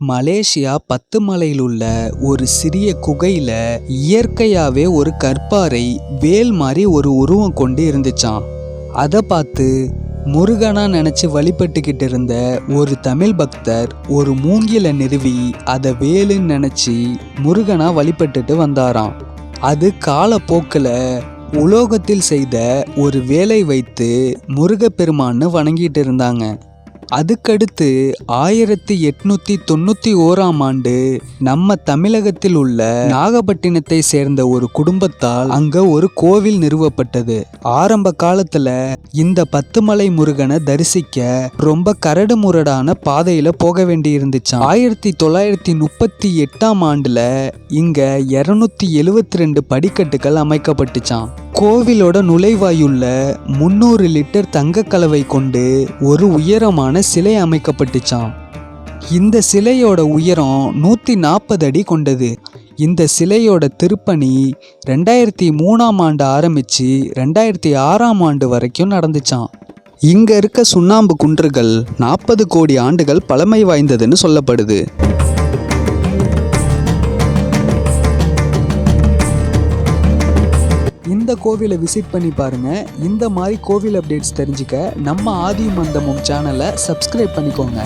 Malaysia பத்து மலையில் உள்ள ஒரு சிறிய குகையில இயற்கையாவே ஒரு கற்பாறை வேல் மாதிரி ஒரு உருவம் கொண்டு இருந்துச்சாம். அதை பார்த்து முருகனா நினைச்சு வழிபட்டுக்கிட்டு இருந்த ஒரு தமிழ் பக்தர் ஒரு மூங்கில நிறுவி அதை வேலுன்னு நினைச்சு முருகனா வழிபட்டுட்டு வந்தாராம். அது காலப்போக்கில் உலோகத்தில் செய்த ஒரு வேலை வைத்து முருகப்பெருமான்னு வணங்கிட்டு இருந்தாங்க. அதுக்கடுத்து ஆயிரத்தி எட்நூத்தி தொண்ணூத்தி ஓராம் ஆண்டு நம்ம தமிழகத்தில் உள்ள நாகப்பட்டினத்தை சேர்ந்த ஒரு குடும்பத்தால் அங்க ஒரு கோவில் நிறுவப்பட்டது. ஆரம்ப காலத்துல இந்த பத்துமலை முருகனை தரிசிக்க ரொம்ப கரடு முரடான பாதையில போக வேண்டி ஆயிரத்தி தொள்ளாயிரத்தி முப்பத்தி எட்டாம் ஆண்டுல இங்க இருநூத்தி எழுவத்தி ரெண்டு படிக்கட்டுகள் அமைக்கப்பட்டுச்சான் கோவிலோட நுழைவாயுள்ள முந்நூறு லிட்டர் தங்க கலவை கொண்டு ஒரு உயரமான சிலை அமைக்கப்பட்டுச்சாம். இந்த சிலையோட உயரம் நூற்றி நாற்பது அடி கொண்டது. இந்த சிலையோட திருப்பணி ரெண்டாயிரத்தி மூணாம் ஆண்டு ஆரம்பித்து ரெண்டாயிரத்தி ஆறாம் ஆண்டு வரைக்கும் நடந்துச்சான் இங்கே இருக்க சுண்ணாம்பு குன்றுகள் நாற்பது கோடி ஆண்டுகள் பழமை வாய்ந்ததுன்னு சொல்லப்படுது. இந்த கோவிலை விசிட் பண்ணி பாருங்க. இந்த மாதிரி கோவில் அப்டேட்ஸ் தெரிஞ்சுக்க நம்ம ஆதி மந்தமும் சேனலை சப்ஸ்கிரைப் பண்ணிக்கோங்க.